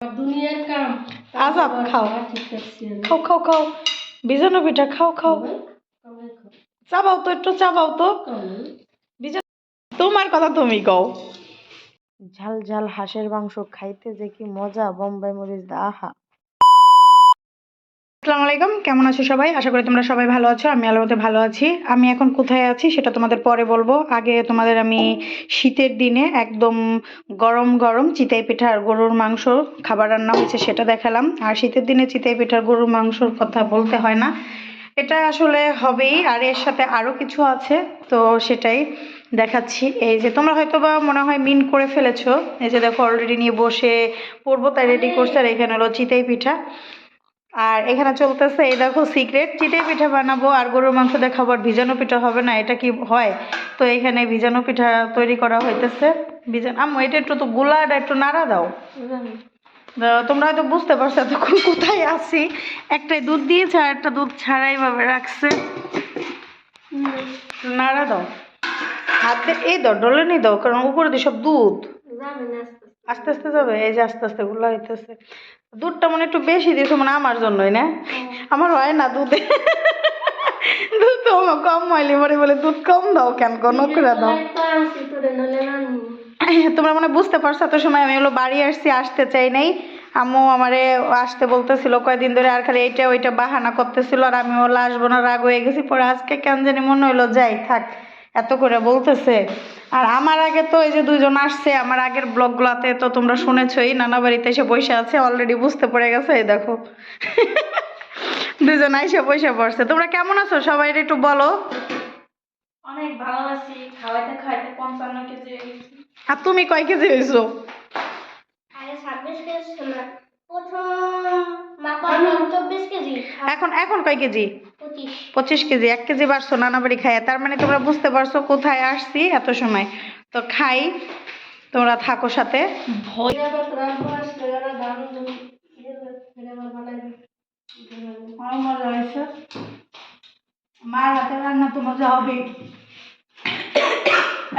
দুনিয়ার কাম আজাব খাও। খাও খাও খাও বিজানো পিঠা খাও খাও? চাবাও তো একটু চাবাও তো? তোমার কথা তুমি কও ঝাল ঝাল হাঁসের মাংস খাইতে যে কি মজা বোম্বাই মরিচ দা আহা আসসালামু আলাইকুম। কেমন আছো সবাই? আশা করি তোমরা সবাই ভালো আছো, আমি আলোতে ভালো আছি। আমি এখন কোথায় আছি সেটা তোমাদের পরে বলব। আগে তোমাদের আমি শীতের দিনে একদম গরম গরম চিতাই পিঠা আর গরুর মাংস খাবার রান্না হয়েছে সেটা দেখালাম। আর শীতের দিনে চিতাই পিঠার গরুর মাংসর কথা বলতে হয় না। এটা আসলে হবেই, আর এর সাথে আরও কিছু আছে, তো সেটাই দেখাচ্ছি। এই যে তোমরা হয়তো বা মনে হয় মিন করে ফেলেছো। এই যে দেখো অলরেডি নিয়ে বসে পড়ব, তাই রেডি করছে। আর এখানে হলো চিতাই পিঠা। আর এখানে চলতেছে এই দেখো সিক্রেট চিটে পিঠা বানাবো আর গরুর মাংস দেখাবো আর ভিজানো পিঠা হবে না এটা কি হয়? তো এখানে ভিজানো পিঠা তৈরি করা হইতেছে। ভিজান আম্মু এটা একটু তো গোলাটা একটু নাড়া দাও। তোমরা হয়তো বুঝতে পারছ এতক্ষণ কোথায় আছি। একটাই দুধ দিয়েছে আর একটা দুধ ছাড়াই ভাবে রাখছে। নাড়া দাও। হাতে এই দাও ডলে নি দাও কারণ উপরে দিয়ে সব দুধ। আস্তে আস্তে। যাবে এই যে আস্তে আস্তে গুলা হইতেছে। দুধটা মানে একটু বেশি দিয়েছ মানে আমার জন্যই না? আমার হয় না দুধে। দুধ তো কম হইলে পরে বলে দুধ কম দাও কেন? কোনো করে দাও। তোমরা মানে বুঝতে পারছ এত সময় আমি হলো বাড়ি আসছি আসতে চাই নাই। আম্মু আমারে আসতে বলতেছিল কয়দিন ধরে আর খালি এইটা ওইটা বাহানা করতেছিল আর আমি হলো আসব না রাগ হয়ে গেছি। পরে আজকে কেন জানি মনে হইল যাই থাক। এত করে বলতেছে। আর আমার আগে তো এই যে দুজন আসছে আমার আগের ব্লগগুলোতে তো তোমরা শুনেছই নানা বাড়িতে এসে বসে আছে অলরেডি বুঝতে পড়ে গেছে এই দেখো। দুজন এসে বসে পড়ছে। তোমরা কেমন আছো? সবাই একটু বলো। অনেক ভালো আছি। খাওয়াইতে খাওয়াইতে পঞ্চান্ন কেজি হয়ে আর তুমি কয় কেজি হয়েছো আগে ছাব্বিশ কেজি ছিল। প্রথম মাপা চব্বিশ কেজি। এখন এখন কয় কেজি? পঁচিশ। কেজি এক কেজি বাড়ছো নানা বাড়ি খাইয়া। তার মানে তোমরা বুঝতে পারছ কোথায় আসছি এত সময়। তো খাই তোমরা থাকো সাথে। মার হাতে রান্না তো মজা হবে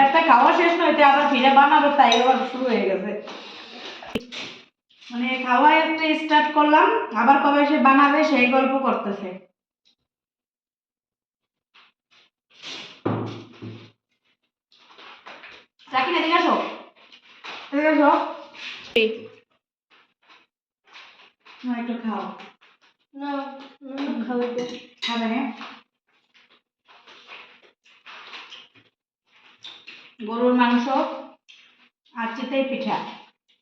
একটা খাওয়া শেষ আবার ফিরে বানাবে তাই আবার শুরু হয়ে গেছে। মানে খাওয়া একটা স্টার্ট করলাম আবার কবে সে বানাবে সেই গল্প করতেছে। চাকি এদিকে আসো। এদিকে আসো। না একটু খাও। না, না, খাওয়াইতে। খাবে না গরুর মাংস আর চিতই পিঠা।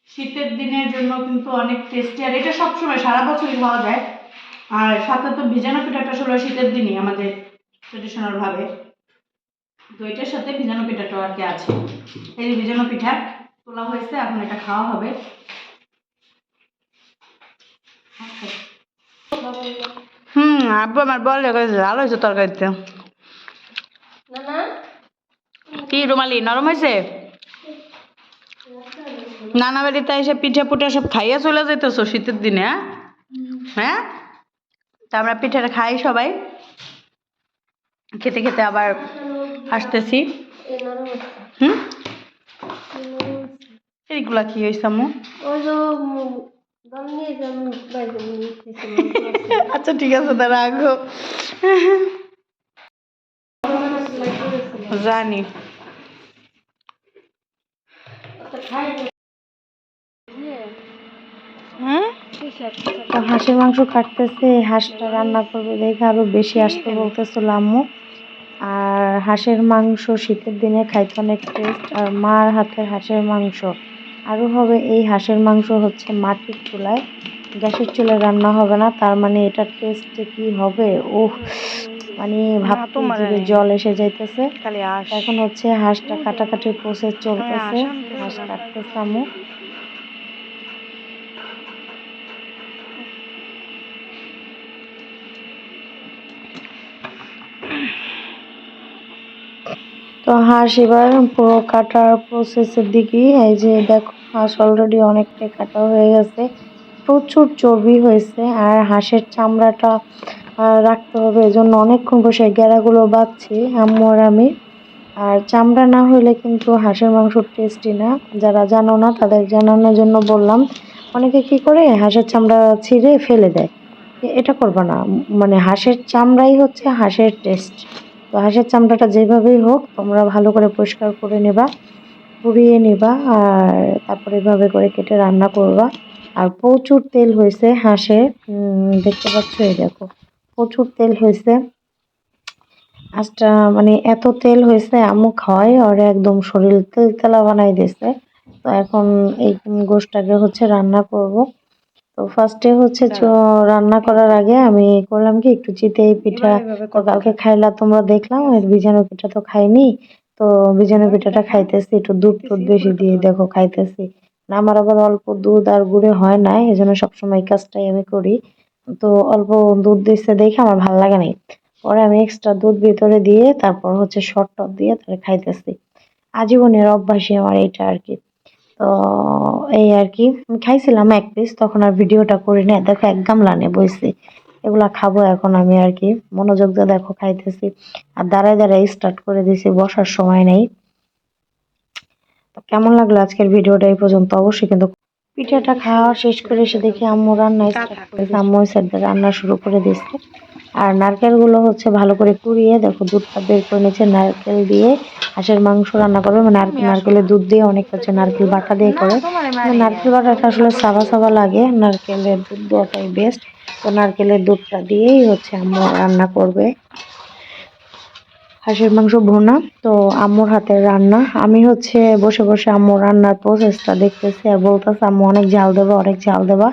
শীতের দিনের জন্য কিন্তু অনেক টেস্টি আর এটা সবসময় সারা বছরই খাওয়া যায়। আর সাথে তো ভিজানো পিঠাটা আসলে শীতের দিনই আমাদের ট্রেডিশনাল এটার সাথে ভিজানো পিঠাটাও আর কি আছে। এই যে ভিজানো পিঠা তোলা হয়েছে এখন এটা খাওয়া হবে। হুম আব্বু আমার বল ভালো হয়েছে তরকারিতে। কি রুমালি নরম হয়েছে? নানা বাড়িতে এসে পিঠা পুঠা সব খাইয়া চলে যেতেছো শীতের দিনে হ্যাঁ? হ্যাঁ? তা আমরা পিঠাটা খাই সবাই। খেতে খেতে আবার আসতেছি। হুম। এইগুলা কি। আচ্ছা ঠিক আছে মশলা দিয়েছিলাম। জানি হাঁসের মাংস কাটতেছে হাঁসটা রান্না করবে, দেখে আরও বেশি আসতে বলতেছিল আম্মু আর হাঁসের মাংস শীতের দিনে খাইতে অনেক টেস্ট আর মার হাতের হাঁসের মাংস। আরও হবে এই হাঁসের মাংস হচ্ছে মাটির চুলায়। গ্যাসের চুলায় রান্না হবে না তার মানে এটার টেস্ট কি হবে? ওহ মানে ভাবতে জিভে জল এসে যাইতেছে। এখন হচ্ছে হাঁসটা কাটাকাটির প্রসেস চলতেছে। হাঁস কাটতেছে আম্মু তো হাঁস এবার পুরো কাটার প্রসেসের দিকেই। এই যে দেখো, হাঁস অলরেডি অনেকটাই কাটা হয়ে গেছে। প্রচুর চর্বি হয়েছে আর হাঁসের চামড়াটা রাখতে হবে। এজন্য অনেকক্ষণ বসে গেরাগুলো বাঁধছি, আম্মু আমি। আর চামড়া না হলে কিন্তু হাঁসের মাংস টেস্টি না। যারা জানো না, তাদের জানানোর জন্য বললাম, অনেকে কি করে, হাঁসের চামড়া ছিঁড়ে ফেলে দেয়। এটা করবা না। মানে হাঁসের চামড়াই হচ্ছে হাঁসের টেস্ট তো হাঁসের চামড়াটা যেভাবেই হোক, তোমরা ভালো করে পরিষ্কার করে নেবা পুড়িয়ে নেবা, আর তারপরে এভাবে করে কেটে রান্না করবা। আর প্রচুর তেল হয়েছে হাঁসে দেখতে পাচ্ছ এই দেখো, প্রচুর তেল হয়েছে। হাঁসটা মানে এত তেল হয়েছে আম্মু খাওয়াই আর একদম শরীর তেল তেলা বানাই দিয়েছে। তো এখন এই গোশটাকে হচ্ছে রান্না করব। তো ফার্স্টে হচ্ছে রান্না করার আগে আমি করলাম কি একটু চিতই পিঠা কালকে খাইলা তোমরা দেখলাম আর বিজানো পিঠা তো খাইনি। তো বিজানো পিঠাটা খাইতেছি একটু দুধ টুধ বেশি দিয়ে দেখো খাইতেছি। না আমার আবার অল্প দুধ আর গুড়ে হয় না এই জন্য সবসময় কাজটাই আমি করি। তো অল্প দুধ দিচ্ছে দেখে আমার ভালো লাগে নাই। পরে আমি এক্সট্রা দুধ ভিতরে দিয়ে তারপর হচ্ছে শর্ট টপ দিয়ে তাহলে খাইতেছি। আজীবনের অভ্যাসই আমার এইটা আর কি। তো এই আর কি আমি খাইছিলাম এক পিস তখন আর ভিডিওটা করি না দেখো এক গামলা নে বইছি। এগুলা খাব এখন আমি আর কি। মনোযোগ দিয়ে দেখো খাইতেছি। আর দাঁড়ায় দাঁড়ায় স্টার্ট করে দিয়েছি বসার সময় নেই। তো কেমন লাগল আজকের ভিডিওটা এই পর্যন্ত? অবশ্যই কিন্তু পিঠাটা খাওয়া শেষ করে এসে দেখি আম্মু রান্না স্টার্ট করেছে। আম্মু side রান্না শুরু করে দিয়েছে। আর নারকেলগুলো হচ্ছে ভালো করে কুড়িয়ে দেখো দুধটা বের করে নিয়েছে নারকেল দিয়ে। হাঁসের মাংস রান্না করবে মানে নারকেল নারকেলের দুধ দিয়ে অনেক হচ্ছে নারকেল বাটা দিয়ে করে। নারকেল বাটাটা আসলে সাবা সাবা লাগে নারকেলের দুধ দেওয়াটাই বেস্ট তো নারকেলের দুধটা দিয়েই হচ্ছে আম্মু রান্না করবে। হাঁসের মাংস ভুনা তো আম্মুর হাতের রান্না। আমি হচ্ছে বসে বসে আম্মুর রান্নার প্রসেসটা দেখতেছি আর বলতেছে আম্মু অনেক ঝাল দেবা অনেক ঝাল দেবা।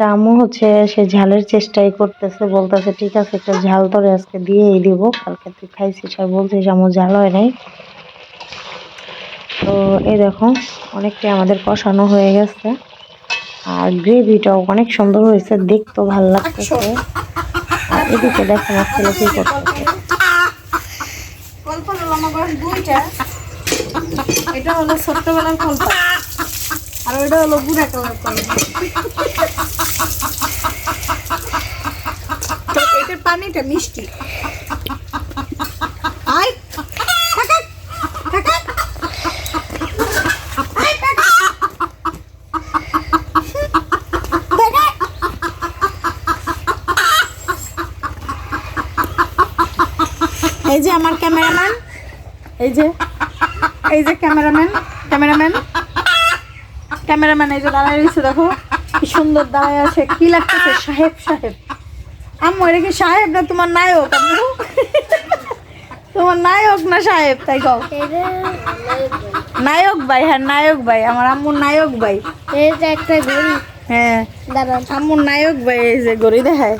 তা আম্মু হচ্ছে, সে ঝালের চেষ্টাই করতেছে, বলতেছে, ঠিক আছে, একটা ঝাল তোরে আজকে দিয়েই দিব, কালকে তুই খাইছিস। আর বলছিস, আম্মু, ঝাল হয় নাই। তো এই দেখো, অনেকটাই আমাদের কষানো হয়ে গেছে। আর গ্রেভিটাও অনেক সুন্দর হয়েছে, দেখতেও ভালো লাগতেছে। আর এদিকে দেখো, আমার ছেলে কি করতেছে। এটা হলো ছোট্টবেলার কল্পনা আর ওইটা হলো বুড়া কালার কল্পনা তো পানিটা মিষ্টি। এই যে আমার ক্যামেরাম্যান, এই যে এই যে ক্যামেরাম্যান ক্যামেরাম্যান। ক্যামেরাম্যান এই যে দাঁড়ায় রয়েছে, দেখো। কি সুন্দর দাঁড়ায় আছে কি লাগতেছে? সাহেব সাহেব। আম্মু এটা কি সাহেব না তোমার নায়ক? আম্মু? তোমার নায়ক না সাহেব? তাই কও। নায়ক ভাই হ্যাঁ নায়ক ভাই। আমার আম্মুর নায়ক ভাই। এই যে একটা ঘড়ি হ্যাঁ। আম্মুর নায়ক ভাই এই যে গড়ি দেখায়।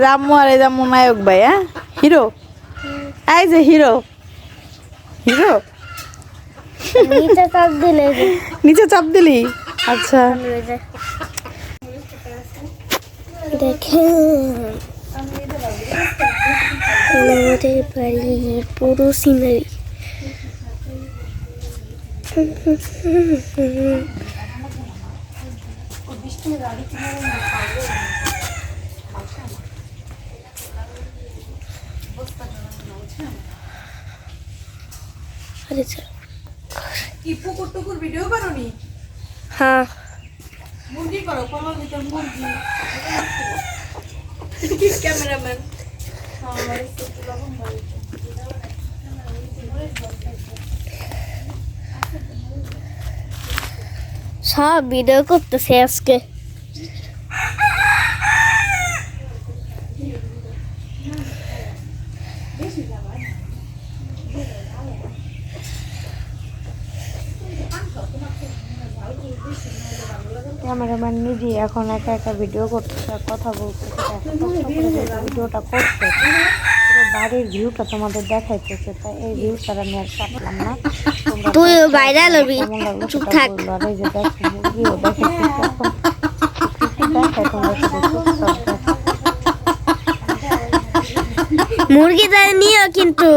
যে আম্মু আর এই যে আম্মুর নায়ক ভাই হ্যাঁ? হিরো? এই যে হিরো। হিরো? নিচে চাপ দিলে। নিচে চাপ দিলি? আচ্ছা। দেখেন আমাদের বাড়ির পুরো সিনারি আরে চল। কি পুকুর টুকুর ভিডিও করো নি হ্যাঁ। মুরগি করো কলার ভিতর মুরগি। ক্যামেরাম্যান। সব ভিডিও করতেছে আজকে। ক্যামেরাম্যান নিজেই এখন একা একা ভিডিও করতেছে কথা বলতেছে ভিডিওটা করছে পুরো বাড়ির ভিউটা তোমাদের দেখাইতেছে তাই এই ভিউটা আমি আর কাটলাম না তুইও viral হবি। চুপ থাক। আর এই যে দেখো এখন তোমরা। মুরগিটা নিও কিন্তু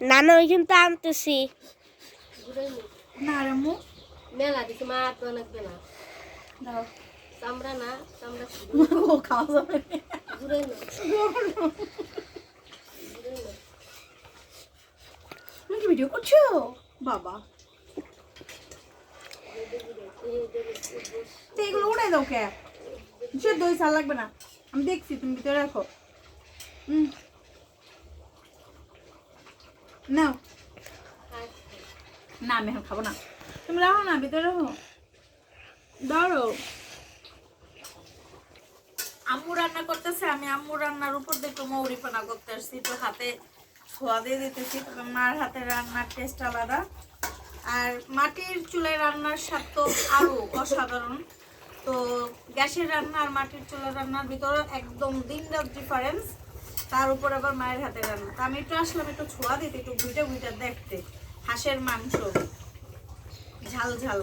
না না ওইখান তো আনতেছি। না রে মু। মেলা দিছে মা তো অনেক মেলা দাও। চামড়া না চামড়া ও খাওয়া যাবে ঘুরে না। তুমি কি ভিডিও করছ? বাবা। তো এগুলো উড়াই দাও কে? সে দই সাল লাগবে না। আমি দেখছি তুমি ভিতরে রাখো। হুম নাও। না, আমি এখন খাব না। তুমি রাখো না, ভিতরে রাখো। ধরো আম্মু রান্না করতেছে, আমি আম্মু রান্নার উপর একটু মৌরিপানা করতে আসছি, একটু হাতে ছোঁয়া দিয়ে দিতেছি। মার হাতে রান্নার টেস্ট আলাদা। আর মাটির চুলায় রান্নার স্বাদ তো আরও অসাধারণ। তো গ্যাসের রান্না আর মাটির চুলার রান্নার ভিতরে একদম দিন রাত ডিফারেন্স তার উপর আবার মায়ের হাতে রান্না। তো আমি একটু আসলাম, একটু ছোঁয়া দিতে, একটু ভুইটা ভুইটা দেখতে। হাঁসের মাংস। ঝাল ঝাল।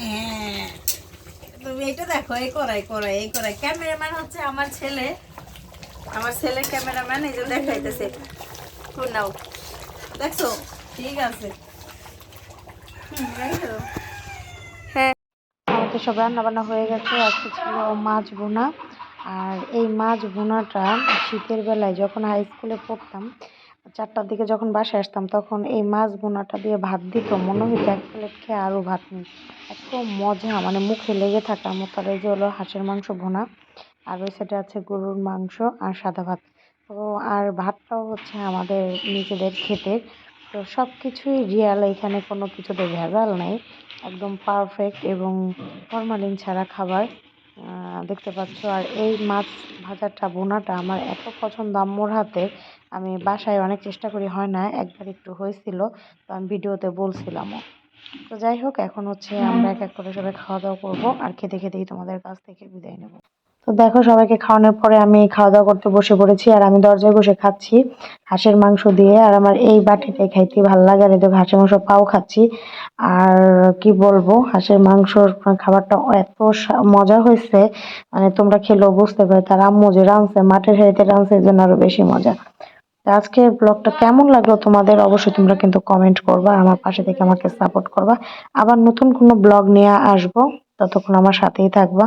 হ্যাঁ। তুমি এটা দেখো, এই করাই করাই এই করাই ক্যামেরাম্যান হচ্ছে আমার ছেলে। আমার ছেলে ক্যামেরাম্যান, এই যে দেখাইতেছে। নাও। দেখছ? ঠিক আছে। দাও। আমাদের সব রান্না বান্না হয়ে গেছে। আজকে ছিল মাছ ভুনা আর এই মাছ ভুনাটা শীতের বেলায় যখন হাই স্কুলে পড়তাম, চারটার দিকে যখন বাসায় আসতাম, তখন এই মাছ ভুনাটা দিয়ে ভাত দিত। মনে হতো এক প্লেট খেয়ে আরও ভাত নিই। এত মজা মানে মুখে লেগে থাকার মতো আর এই যে হলো হাঁসের মাংস ভুনা, আর ওই সাইডে আছে গরুর মাংস আর সাদা ভাত। তো আর ভাতটাও হচ্ছে আমাদের নিজেদের ক্ষেতের তো সব কিছুই রিয়াল এখানে কোনো কিছুতে ভেজাল নাই। একদম পারফেক্ট এবং ফরমালিন ছাড়া খাবার। দেখতে পাচ্ছ। আর এই মাছ ভাজাটা বোনাটা আমার এত পছন্দ। আম্মুর হাতে আমি বাসায় অনেক চেষ্টা করি হয় না একবার একটু হয়েছিল তো আমি ভিডিওতে বলছিলামও। তো যাই হোক এখন হচ্ছে আমরা এক এক করে সবাই খাওয়া দাওয়া করব আর খেতে খেতেই তোমাদের কাছ থেকে বিদায় নেব। তো দেখো, সবাইকে খাওয়ানোর পরে আমি খাওয়া দাওয়া করতে বসে পড়েছি আর আমি দরজায় বসে খাচ্ছি হাঁসের মাংস দিয়ে। আর আমার এই বাটিটাই খাইতে ভালো লাগে আর এদিকে হাঁসের মাংস পাও খাচ্ছি। আর কি বলব, হাঁসের মাংসর খাবারটা এত মজা হয়েছে মানে তোমরা খেলেও বুঝতে পারো। তার আম্মু যে রাঁধছে, মাঠের হাঁড়িতে রাঁধছে, এই জন্য আরও বেশি মজা। তো আজকের ব্লগটা কেমন লাগল তোমাদের? অবশ্যই তোমরা কিন্তু কমেন্ট করবা, আমার পাশে থেকে আমাকে সাপোর্ট করবা। আবার নতুন কোনো ব্লগ নিয়ে আসব, ততক্ষণ আমার সাথেই থাকবা।